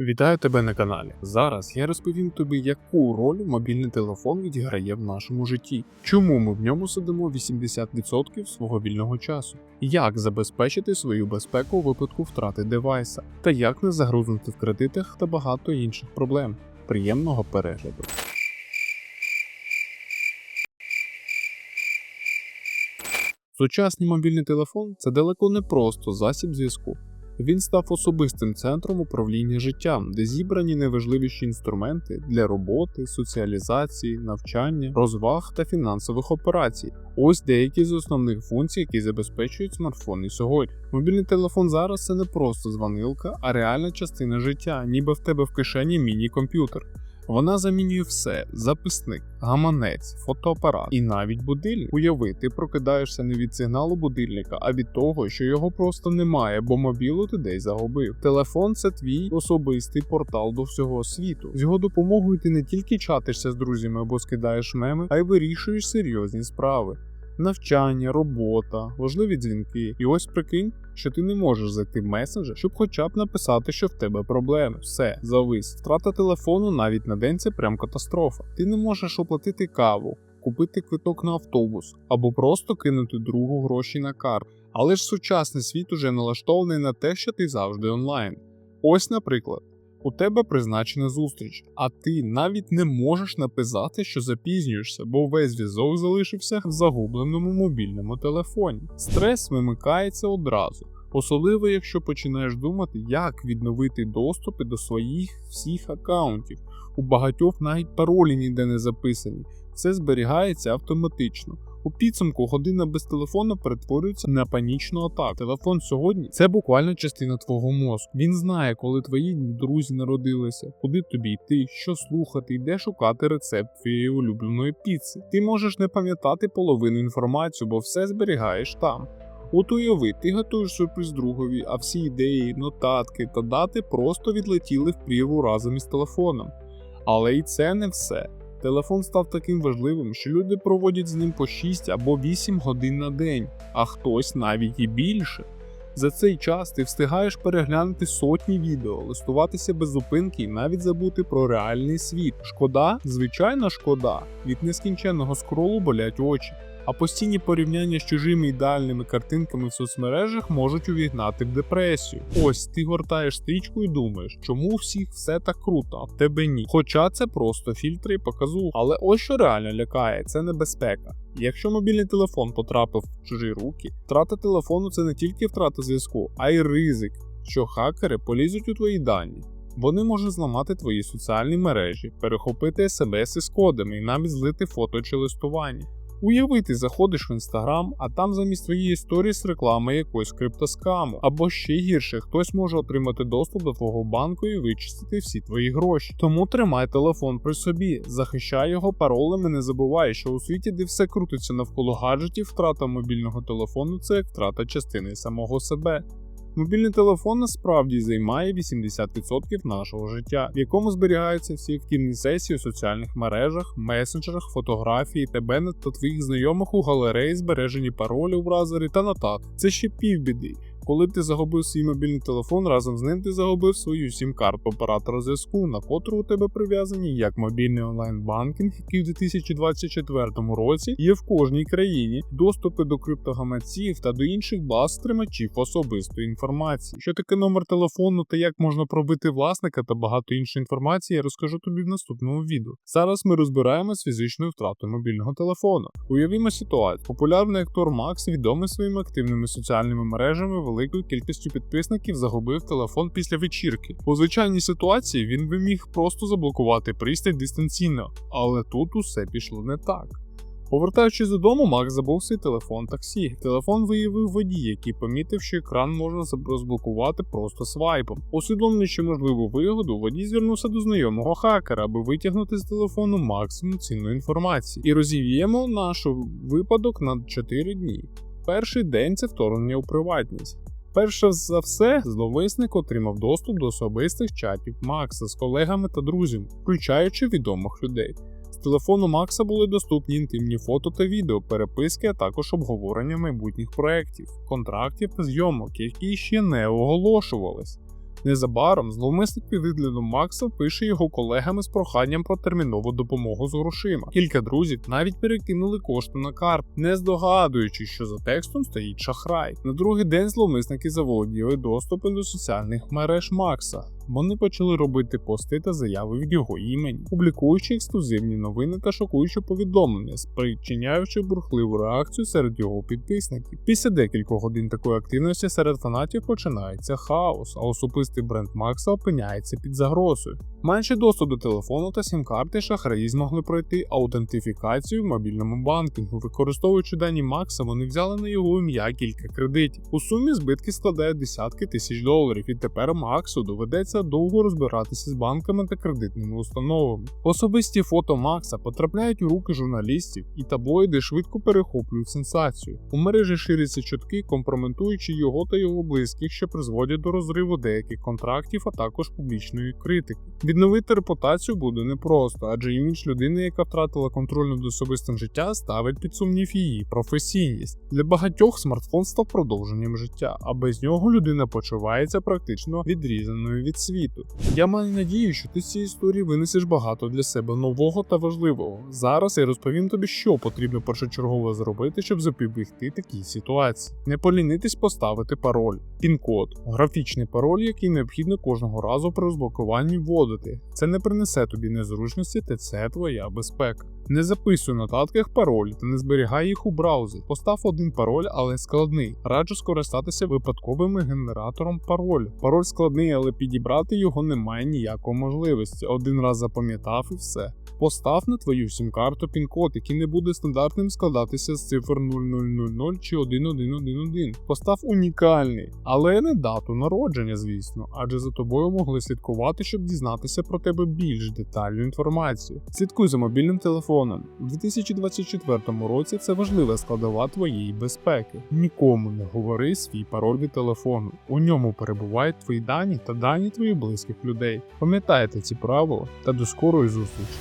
Вітаю тебе на каналі. Зараз я розповім тобі, яку роль мобільний телефон відіграє в нашому житті, чому ми в ньому сидимо 80% свого вільного часу, як забезпечити свою безпеку у випадку втрати девайса, та як не загрузнути в кредитах та багато інших проблем. Приємного перегляду. Сучасний мобільний телефон це далеко не просто засіб зв'язку. Він став особистим центром управління життям, де зібрані найважливіші інструменти для роботи, соціалізації, навчання, розваг та фінансових операцій. Ось деякі з основних функцій, які забезпечують смартфони сьогодні. Мобільний телефон зараз це не просто дзвонилка, а реальна частина життя, ніби в тебе в кишені міні-комп'ютер. Вона замінює все: записник, гаманець, фотоапарат і навіть будильник. Уяви, ти прокидаєшся не від сигналу будильника, а від того, що його просто немає, бо мобілу ти десь загубив. Телефон це твій особистий портал до всього світу. З його допомогою ти не тільки чатишся з друзями або скидаєш меми, а й вирішуєш серйозні справи. Навчання, робота, важливі дзвінки. І ось прикинь, що ти не можеш зайти в месенджер, щоб хоча б написати, що в тебе проблеми. Все, завис. Втрата телефону навіть на день це прям катастрофа. Ти не можеш оплатити каву, купити квиток на автобус або просто кинути другу гроші на карту. Але ж сучасний світ уже налаштований на те, що ти завжди онлайн. Ось, наприклад. У тебе призначена зустріч, а ти навіть не можеш написати, що запізнюєшся, бо весь зв'язок залишився в загубленому мобільному телефоні. Стрес вимикається одразу, особливо якщо починаєш думати, як відновити доступи до своїх всіх аккаунтів. У багатьох навіть паролі ніде не записані, все зберігається автоматично. У підсумку година без телефону перетворюється на панічну атаку. Телефон сьогодні це буквально частина твого мозку. Він знає, коли твої друзі народилися, куди тобі йти, що слухати, і де шукати рецепт твоєї улюбленої піци. Ти можеш не пам'ятати половину інформації, бо все зберігаєш там. От уяви, ти готуєш сюрприз другові, а всі ідеї, нотатки та дати просто відлетіли в прірву разом із телефоном. Але і це не все. Телефон став таким важливим, що люди проводять з ним по 6 або 8 годин на день, а хтось навіть і більше. За цей час ти встигаєш переглянути сотні відео, листуватися без зупинки і навіть забути про реальний світ. Шкода, звичайна шкода, від нескінченного скролу болять очі. А постійні порівняння з чужими ідеальними картинками в соцмережах можуть увігнати в депресію. Ось ти гортаєш стрічку і думаєш, чому у всіх все так круто, а в тебе ні. Хоча це просто фільтри і показу. Але ось що реально лякає, це небезпека. Якщо мобільний телефон потрапив в чужі руки, втрата телефону це не тільки втрата зв'язку, а й ризик, що хакери полізуть у твої дані. Вони можуть зламати твої соціальні мережі, перехопити смс із кодами і навіть злити фото чи листування. Уяви, ти заходиш в інстаграм, а там замість твоєї історії з реклами якоїсь криптоскаму. Або ще гірше, хтось може отримати доступ до твого банку і вичистити всі твої гроші. Тому тримай телефон при собі, захищай його паролем і не забувай, що у світі, де все крутиться навколо гаджетів, втрата мобільного телефону це як втрата частини самого себе. Мобільний телефон насправді займає 80% нашого життя, в якому зберігаються всі активні сесії у соціальних мережах, месенджерах, фотографії, тебе та твоїх знайомих у галереї, збережені паролі у браузері та нотат. Це ще півбіди. Коли ти загубив свій мобільний телефон, разом з ним ти загубив свою сім-карту оператора зв'язку, на котру у тебе прив'язані як мобільний онлайн-банкінг, який в 2024 році є в кожній країні, доступи до криптогаманців та до інших баз тримачів особистої інформації. Що таке номер телефону та як можна пробити власника та багато іншої інформації, я розкажу тобі в наступному відео. Зараз ми розбираємось з фізичною втратою мобільного телефону. Уявімо ситуацію. Популярний актор Макс, відомий своїми активними соціальними мережами, великою кількістю підписників загубив телефон після вечірки. У звичайній ситуації він би міг просто заблокувати пристрій дистанційно, але тут усе пішло не так. Повертаючись додому, Макс забув свій телефон таксі. Телефон виявив водій, який помітив, що екран можна розблокувати просто свайпом. Усвідомлюючи можливу вигоду, водій звернувся до знайомого хакера, аби витягнути з телефону максимум цінної інформації. І розів'ємо наш випадок на 4 дні. Перший день це вторгнення у приватність. Перше за все, зловисник отримав доступ до особистих чатів Макса з колегами та друзями, включаючи відомих людей. З телефону Макса були доступні інтимні фото та відео, переписки, а також обговорення майбутніх проєктів, контрактів та зйомок, які ще не оголошувались. Незабаром зловмисник під виглядом Макса пише його колегами з проханням про термінову допомогу з грошима. Кілька друзів навіть перекинули кошти на карт, не здогадуючи, що за текстом стоїть шахрай. На другий день зловмисники заволоділи доступи до соціальних мереж Макса. Вони почали робити пости та заяви від його імені, публікуючи ексклюзивні новини та шокуючі повідомлення, спричиняючи бурхливу реакцію серед його підписників. Після декількох годин такої активності серед фанатів починається хаос, а особистий бренд Макса опиняється під загрозою. Маючи доступ до телефону та сім-карти, шахраї змогли пройти аутентифікацію в мобільному банкінгу. Використовуючи дані Макса, вони взяли на його ім'я кілька кредитів. У сумі збитки складають десятки тисяч доларів, і тепер Максу доведеться довго розбиратися з банками та кредитними установами. Особисті фото Макса потрапляють у руки журналістів, і таблоїди швидко перехоплюють сенсацію. У мережі ширяться чутки, компрометуючи його та його близьких, що призводять до розриву деяких контрактів, а також публічної критики. Відновити репутацію буде непросто, адже імідж людини, яка втратила контроль над особистим життя, ставить під сумнів її професійність. Для багатьох смартфон став продовженням життя, а без нього людина почувається практично відрізаною від світу. Я маю надію, що ти з цієї історії винесеш багато для себе нового та важливого. Зараз я розповім тобі, що потрібно першочергово зробити, щоб запобігти такій ситуації. Не полінитись поставити пароль, пін-код, графічний пароль, який необхідно кожного разу при розблокуванні вводити. Це не принесе тобі незручності, та це твоя безпека. Не записуй в нотатках пароль та не зберігай їх у браузер. Постав один пароль, але складний. Раджу скористатися випадковим генератором паролю. Пароль складний, але підібрати його немає ніякої можливості. Один раз запам'ятав і все. Постав на твою сім-карту пін-код, який не буде стандартним складатися з цифр 0000 чи 1111. Постав унікальний, але не дату народження, звісно, адже за тобою могли слідкувати, щоб дізнатися про тебе більш детальну інформацію. Слідкуй за мобільним телефоном. У 2024 році це важлива складова твоєї безпеки. Нікому не говори свій пароль від телефону. У ньому перебувають твої дані та дані твоїх близьких людей. Пам'ятайте ці правила та до скорої зустрічі.